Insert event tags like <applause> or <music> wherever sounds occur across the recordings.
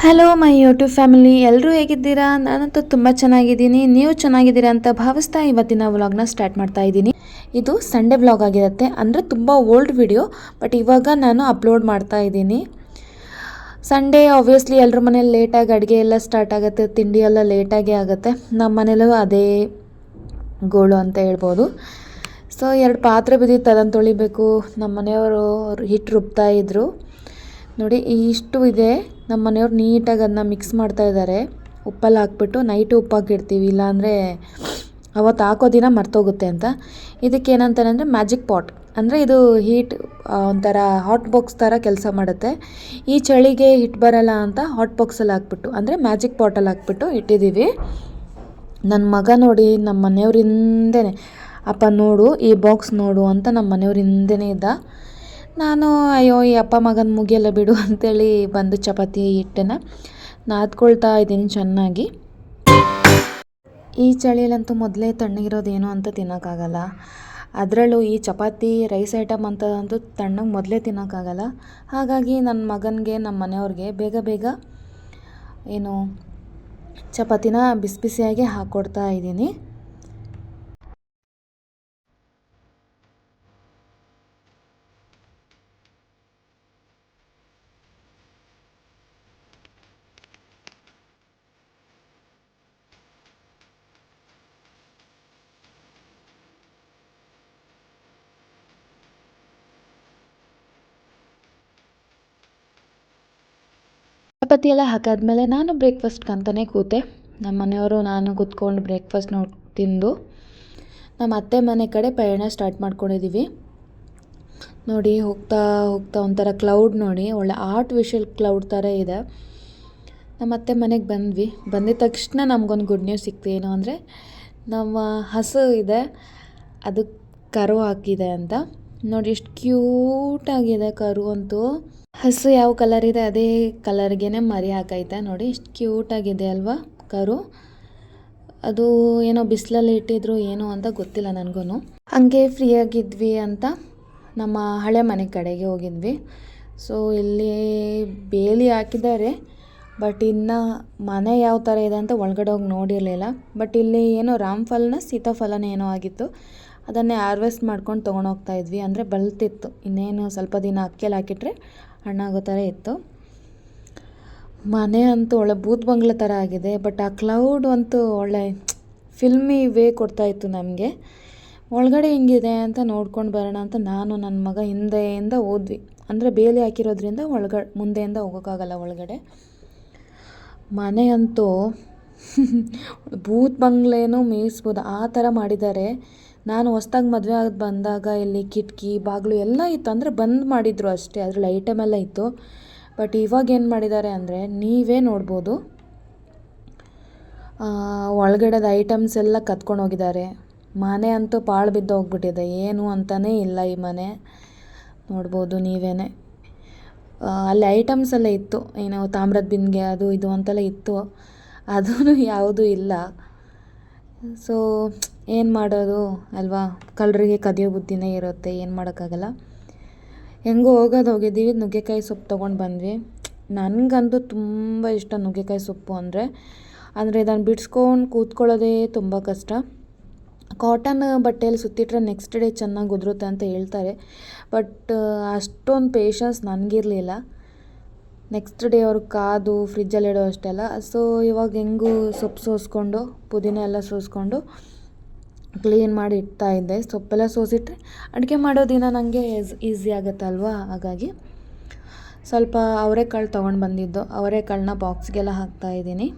Hello my YouTube family ಎಲ್ಲರೂ ಹೇಗಿದ್ದೀರಾ? ನಾನಂತೂ ತುಂಬ ಚೆನ್ನಾಗಿದ್ದೀನಿ. ನೀವು ಚೆನ್ನಾಗಿದ್ದೀರಾ ಅಂತ ಭಾವಿಸ್ತಾ ಇವತ್ತಿನ ವ್ಲಾಗ್ನ ಸ್ಟಾರ್ಟ್ ಮಾಡ್ತಾ ಇದ್ದೀನಿ. ಇದು ಸಂಡೇ ವ್ಲಾಗ್ ಆಗಿರುತ್ತೆ. ಅಂದರೆ ತುಂಬ ಓಲ್ಡ್ ವಿಡಿಯೋ ಬಟ್ ಇವಾಗ ನಾನು ಅಪ್ಲೋಡ್ ಮಾಡ್ತಾ ಇದ್ದೀನಿ. ಸಂಡೇ ಆಬ್ವಿಯಸ್ಲಿ ಎಲ್ಲರ ಮನೇಲಿ ಲೇಟಾಗಿ ಅಡುಗೆ ಎಲ್ಲ ಸ್ಟಾರ್ಟ್ ಆಗುತ್ತೆ. ತಿಂಡಿ ಎಲ್ಲ ಲೇಟಾಗಿ ಆಗುತ್ತೆ. ನಮ್ಮ ಮನೇಲೂ ಅದೇ ಗೋಳು ಅಂತ ಹೇಳ್ಬೋದು. ಸೊ ಎರಡು ಪಾತ್ರೆ ಬಿದ್ದಿತ್ತು. ಅದನ್ನು ತೊಳಿಬೇಕು. ನಮ್ಮ ಮನೆಯವರು ಹಿಟ್ಟು ರುಬ್ತಾ ಇದ್ರು. ನೋಡಿ, ಇಷ್ಟು ಇದೆ. ನಮ್ಮ ಮನೆಯವ್ರು ನೀಟಾಗಿ ಅದನ್ನ ಮಿಕ್ಸ್ ಮಾಡ್ತಾ ಇದ್ದಾರೆ ಉಪ್ಪಲ್ಲಿ ಹಾಕ್ಬಿಟ್ಟು ನೈಟ್ ಉಪ್ಪು ಹಾಕಿಡ್ತೀವಿ ಇಲ್ಲಾಂದರೆ ಅವತ್ತು ಹಾಕೋ ದಿನ ಮರ್ತೋಗುತ್ತೆ ಅಂತ. ಇದಕ್ಕೆ ಏನಂತಾರೆ ಅಂದರೆ ಮ್ಯಾಜಿಕ್ ಪಾಟ್ ಅಂದರೆ ಇದು ಹೀಟ್ ಒಂಥರ ಹಾಟ್ ಬಾಕ್ಸ್ ಥರ ಕೆಲಸ ಮಾಡುತ್ತೆ. ಈ ಚಳಿಗೆ ಹಿಟ್ಟು ಬರಲ್ಲ ಅಂತ ಹಾಟ್ ಬಾಕ್ಸಲ್ಲಿ ಹಾಕ್ಬಿಟ್ಟು, ಅಂದರೆ ಮ್ಯಾಜಿಕ್ ಪಾಟಲ್ಲಿ ಹಾಕ್ಬಿಟ್ಟು ಇಟ್ಟಿದ್ದೀವಿ ನನ್ನ ಮಗ ನೋಡಿ ನಮ್ಮ ಮನೆಯವ್ರ ಹಿಂದೆ ಅಪ್ಪ ನೋಡು, ಈ ಬಾಕ್ಸ್ ನೋಡು ಅಂತ ನಮ್ಮ ಮನೆಯವ್ರ ಹಿಂದೆನೇ ಇದ್ದ. ನಾನು, ಅಯ್ಯೋ, ಈ ಅಪ್ಪ ಮಗನ ಮುಗಿಯಲ್ಲ ಬಿಡು ಅಂತೇಳಿ ಬಂದು ಚಪಾತಿ ಹಿಟ್ಟನ್ನು ನಾದ್ಕೊಳ್ತಾ ಇದ್ದೀನಿ ಚೆನ್ನಾಗಿ. ಈ ಚಳಿಯಲ್ಲಂತೂ ಮೊದಲೇ ತಣ್ಣಗಿರೋದೇನು ಅಂತ ತಿನ್ನೋಕ್ಕಾಗಲ್ಲ. ಅದರಲ್ಲೂ ಈ ಚಪಾತಿ ರೈಸ್ ಐಟಮ್ ಅಂತ ಅಂತೂ ತಣ್ಣಗೆ ಮೊದಲೇ ತಿನ್ನೋಕ್ಕಾಗಲ್ಲ. ಹಾಗಾಗಿ ನನ್ನ ಮಗನಿಗೆ ನಮ್ಮ ಮನೆಯವ್ರಿಗೆ ಬೇಗ ಬೇಗ ಏನು, ಚಪಾತಿನ ಬಿಸಿ ಬಿಸಿಯಾಗಿ ಹಾಕ್ಕೊಡ್ತಾ ಇದ್ದೀನಿ. ಚಪಾತಿ ಎಲ್ಲ ಹಾಕಾದಮೇಲೆ ನಾನು ಬ್ರೇಕ್ಫಾಸ್ಟ್ಗೆ ಅಂತಲೇ ಕೂತೆ. ನಮ್ಮ ಮನೆಯವರು, ನಾನು ಕೂತ್ಕೊಂಡು ಬ್ರೇಕ್ಫಾಸ್ಟ್ ನೋಡಿ ತಿಂದು, ನಮ್ಮ ಅತ್ತೆ ಮನೆ ಕಡೆ ಪಯಣ ಸ್ಟಾರ್ಟ್ ಮಾಡ್ಕೊಂಡಿದ್ದೀವಿ ನೋಡಿ, ಹೋಗ್ತಾ ಹೋಗ್ತಾ ಒಂಥರ ಕ್ಲೌಡ್ ನೋಡಿ, ಒಳ್ಳೆ ಆರ್ಟ್ ವಿಷಲ್ ಕ್ಲೌಡ್ ಥರ ಇದೆ. ನಮ್ಮ ಅತ್ತೆ ಮನೆಗೆ ಬಂದ್ವಿ. ಬಂದಿದ ತಕ್ಷಣ ನಮಗೊಂದು ಗುಡ್ ನ್ಯೂಸ್ ಸಿಕ್ತು. ಏನು ಅಂದರೆ, ನಮ್ಮ ಹಸು ಇದೆ, ಅದು ಕರು ಹಾಕಿದೆ ಅಂತ. ನೋಡಿ, ಎಷ್ಟು ಕ್ಯೂಟಾಗಿದೆ ಕರು ಅಂತೂ. ಹಸು ಯಾವ ಕಲರ್ ಇದೆ ಅದೇ ಕಲರ್ಗೆ ಮರಿ ಹಾಕೈತೆ. ನೋಡಿ ಎಷ್ಟು ಕ್ಯೂಟಾಗಿದೆ ಅಲ್ವಾ ಕರು? ಅದು ಏನೋ ಬಿಸಿಲಲ್ಲಿ ಇಟ್ಟಿದ್ರು ಏನೋ ಅಂತ ಗೊತ್ತಿಲ್ಲ ನನಗೂ ಹಂಗೆ ಫ್ರೀಯಾಗಿದ್ವಿ ಅಂತ ನಮ್ಮ ಹಳೆ ಮನೆ ಕಡೆಗೆ ಹೋಗಿದ್ವಿ. ಸೊ ಇಲ್ಲಿ ಬೇಲಿ ಹಾಕಿದ್ದಾರೆ ಬಟ್ ಇನ್ನು ಮನೆ ಯಾವ ಥರ ಇದೆ ಅಂತ ಒಳಗಡೆ ಹೋಗಿ ನೋಡಿರಲಿಲ್ಲ. ಬಟ್ ಇಲ್ಲಿ ಏನೋ ರಾಮ್ಫಲನ ಸೀತಾಫಲನ ಏನೋ ಆಗಿತ್ತು. ಅದನ್ನೇ ಹಾರ್ವೆಸ್ಟ್ ಮಾಡ್ಕೊಂಡು ತೊಗೊಂಡೋಗ್ತಾ ಇದ್ವಿ. ಅಂದರೆ ಬಲ್ತಿತ್ತು. ಇನ್ನೇನು ಸ್ವಲ್ಪ ದಿನ ಅಕ್ಕಿಯಲ್ಲಿ ಹಾಕಿಟ್ರೆ ಹಣ್ಣಾಗೋ ಥರ ಇತ್ತು. ಮನೆ ಅಂತೂ ಒಳ್ಳೆ ಬೂತ್ ಬಂಗ್ಲೆ ಥರ ಆಗಿದೆ, ಬಟ್ ಆ ಕ್ಲೌಡ್ ಅಂತೂ ಒಳ್ಳೆ ಫಿಲ್ಮಿ ವೇ ಕೊಡ್ತಾಯಿತ್ತು ನಮಗೆ. ಒಳಗಡೆ ಹೆಂಗಿದೆ ಅಂತ ನೋಡ್ಕೊಂಡು ಬರೋಣ ಅಂತ ನಾನು ನನ್ನ ಮಗ ಹಿಂದೆಯಿಂದ ಹೋದ್ವಿ. ಅಂದರೆ ಬೇಲಿ ಹಾಕಿರೋದ್ರಿಂದ ಒಳಗಡೆ ಮುಂದೆಯಿಂದ ಹೋಗೋಕ್ಕಾಗಲ್ಲ ಒಳಗಡೆ. ಮನೆ ಅಂತೂ <laughs> ಭೂತ್ ಬಂಗ್ಲೆನೂ ಮೇಯಿಸ್ಬೋದು ಆ ಥರ ಮಾಡಿದ್ದಾರೆ. ನಾನು ಹೊಸ್ದಾಗಿ ಮದುವೆ ಆಗಿ ಬಂದಾಗ ಇಲ್ಲಿ ಕಿಟಕಿ, ಬಾಗಿಲು ಎಲ್ಲ ಇತ್ತು. ಅಂದರೆ ಬಂದ್ ಮಾಡಿದ್ರು ಅಷ್ಟೇ. ಅದರಲ್ಲಿ ಐಟಮ್ ಎಲ್ಲ ಇತ್ತು. ಬಟ್ ಇವಾಗ ಏನು ಮಾಡಿದ್ದಾರೆ ಅಂದರೆ ನೀವೇ ನೋಡ್ಬೋದು. ಒಳಗಡೆದ ಐಟಮ್ಸ್ ಎಲ್ಲ ಕತ್ಕೊಂಡು ಹೋಗಿದ್ದಾರೆ. ಮನೆ ಅಂತೂ ಪಾಳು ಬಿದ್ದು ಹೋಗ್ಬಿಟ್ಟಿದೆ. ಏನು ಅಂತಲೇ ಇಲ್ಲ ಈ ಮನೆ. ನೋಡ್ಬೋದು ನೀವೇ ಅಲ್ಲಿ ಐಟಮ್ಸ್ ಎಲ್ಲ ಇತ್ತು. ಏನು ತಾಮ್ರದ ಬಿಂದಿಗೆ ಅದು ಇದು ಅಂತೆಲ್ಲ ಇತ್ತು. ಅದೂ ಯಾವುದೂ ಇಲ್ಲ. ಸೊ ಏನು ಮಾಡೋದು? ಅಲ್ವಾ? ಕಳ್ಳರಿಗೆ ಕದಿಯೋ ಬುದ್ಧಿನೇ ಇರುತ್ತೆ, ಏನು ಮಾಡೋಕ್ಕಾಗಲ್ಲ. ಹೆಂಗೋ ಹೋಗೋದು ಹೋಗಿದ್ದೀವಿ ನುಗ್ಗೆಕಾಯಿ ಸೊಪ್ಪು ತೊಗೊಂಡು ಬಂದ್ವಿ. ನನಗಂತೂ ತುಂಬ ಇಷ್ಟ ನುಗ್ಗೆಕಾಯಿ ಸೊಪ್ಪು ಅಂದರೆ. ಅಂದರೆ ಇದನ್ನು ಬಿಡಿಸ್ಕೊಂಡು ಕೂತ್ಕೊಳ್ಳೋದೇ ತುಂಬ ಕಷ್ಟ. ಕಾಟನ್ ಬಟ್ಟೆಯಲ್ಲಿ ಸುತ್ತಿಟ್ರೆ ನೆಕ್ಸ್ಟ್ ಡೇ ಚೆನ್ನಾಗಿ ಉದುರುತ್ತೆ ಅಂತ ಹೇಳ್ತಾರೆ. ಬಟ್, ಅಷ್ಟೊಂದು ಪೇಷನ್ಸ್ ನನಗಿರಲಿಲ್ಲ. ನೆಕ್ಸ್ಟ್ ಡೇ ಅವ್ರು ಕಾದು ಫ್ರಿಜ್ಜಲ್ಲಿ ಇಡೋ ಅಷ್ಟೆಲ್ಲ. ಸೊ ಇವಾಗ ಹೆಂಗೂ ಸೊಪ್ಪು ಸೋಸ್ಕೊಂಡು, ಪುದೀನ ಎಲ್ಲ ಸೋಸ್ಕೊಂಡು ಕ್ಲೀನ್ ಮಾಡಿ ಇಡ್ತಾ ಇದ್ದೆ. ಸೊಪ್ಪೆಲ್ಲ ಸೋಸಿಟ್ರೆ ಅಡುಗೆ ಮಾಡೋ ದಿನ ನನಗೆ ಈಸಿ ಆಗುತ್ತಲ್ವಾ? ಹಾಗಾಗಿ ಸ್ವಲ್ಪ ಅವರೆಕಾಳು ತೊಗೊಂಡು ಬಂದಿದ್ದು. ಅವರೆಕಾಳನ್ನ ಬಾಕ್ಸ್ಗೆಲ್ಲ ಹಾಕ್ತಾಯಿದ್ದೀನಿ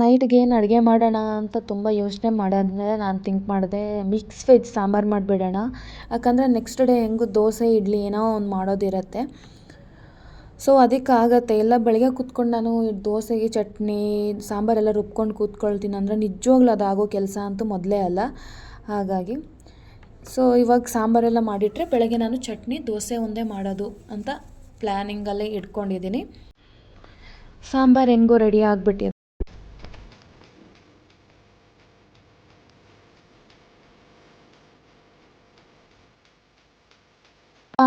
ನೈಟ್ಗೆ ಏನು ಅಡುಗೆ ಮಾಡೋಣ ಅಂತ ತುಂಬ ಯೋಚನೆ ಮಾಡಾದ್ಮೇಲೆ ನಾನು ಥಿಂಕ್ ಮಾಡಿದೆ. ಮಿಕ್ಸ್ ವೆಜ್ ಸಾಂಬಾರು ಮಾಡಿಬಿಡೋಣ. ಯಾಕಂದರೆ ನೆಕ್ಸ್ಟ್ ಡೇ ಹೆಂಗೂ ದೋಸೆ, ಇಡ್ಲಿ ಏನೋ ಒಂದು ಮಾಡೋದಿರುತ್ತೆ. ಸೊ ಅದಕ್ಕಾಗತ್ತೆ. ಎಲ್ಲ ಬೆಳಗ್ಗೆ ಕೂತ್ಕೊಂಡು ನಾನು ದೋಸೆಗೆ ಚಟ್ನಿ ಸಾಂಬಾರೆಲ್ಲ ರುಬ್ಕೊಂಡು ಕೂತ್ಕೊಳ್ತೀನಿ. ಅಂದರೆ ನಿಜವಾಗ್ಲೂ ಅದಾಗೋ ಕೆಲಸ ಅಂತೂ ಮೊದಲೇ ಅಲ್ಲ. ಹಾಗಾಗಿ ಸೊ ಇವಾಗ ಸಾಂಬಾರೆಲ್ಲ ಮಾಡಿಟ್ರೆ ಬೆಳಗ್ಗೆ ನಾನು ಚಟ್ನಿ, ದೋಸೆ ಒಂದೇ ಮಾಡೋದು ಅಂತ ಪ್ಲ್ಯಾನಿಂಗಲ್ಲೇ ಇಟ್ಕೊಂಡಿದ್ದೀನಿ. ಸಾಂಬಾರು ಹೆಂಗೋ ರೆಡಿ ಆಗಿಬಿಟ್ಟಿದೆ.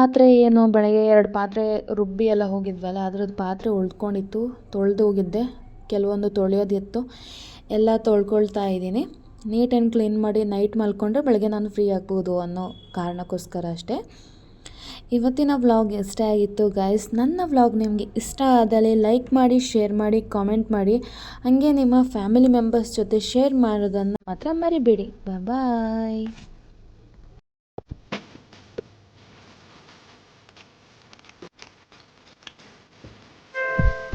ಪಾತ್ರೆ ಏನು ಬೆಳಗ್ಗೆ ಎರಡು ಪಾತ್ರೆ ರುಬ್ಬಿ ಎಲ್ಲ ಹೋಗಿದ್ವಲ್ಲ, ಅದ್ರದ್ದು ಪಾತ್ರೆ ಉಳ್ಕೊಂಡಿತ್ತು, ತೊಳೆದು ಹೋಗಿದ್ದೆ. ಕೆಲವೊಂದು ತೊಳೆಯೋದಿತ್ತು. ಎಲ್ಲ ತೊಳ್ಕೊಳ್ತಾ ಇದ್ದೀನಿ. ನೀಟ್ ಆ್ಯಂಡ್ ಕ್ಲೀನ್ ಮಾಡಿ ನೈಟ್ ಮಲ್ಕೊಂಡ್ರೆ ಬೆಳಗ್ಗೆ ನಾನು ಫ್ರೀ ಆಗ್ಬೋದು ಅನ್ನೋ ಕಾರಣಕ್ಕೋಸ್ಕರ ಅಷ್ಟೇ. ಇವತ್ತಿನ ವ್ಲಾಗ್ ಇಷ್ಟ ಆಗಿತ್ತು ಗೈಸ್ ನನ್ನ ವ್ಲಾಗ್ ನಿಮಗೆ ಇಷ್ಟ ಆದಲ್ಲಿ ಲೈಕ್ ಮಾಡಿ ಶೇರ್ ಮಾಡಿ ಕಾಮೆಂಟ್ ಮಾಡಿ. ಹಾಗೆ ನಿಮ್ಮ ಫ್ಯಾಮಿಲಿ ಮೆಂಬರ್ಸ್ ಜೊತೆ ಶೇರ್ ಮಾಡೋದನ್ನು ಮಾತ್ರ ಮರಿಬೇಡಿ. ಬಾಯ್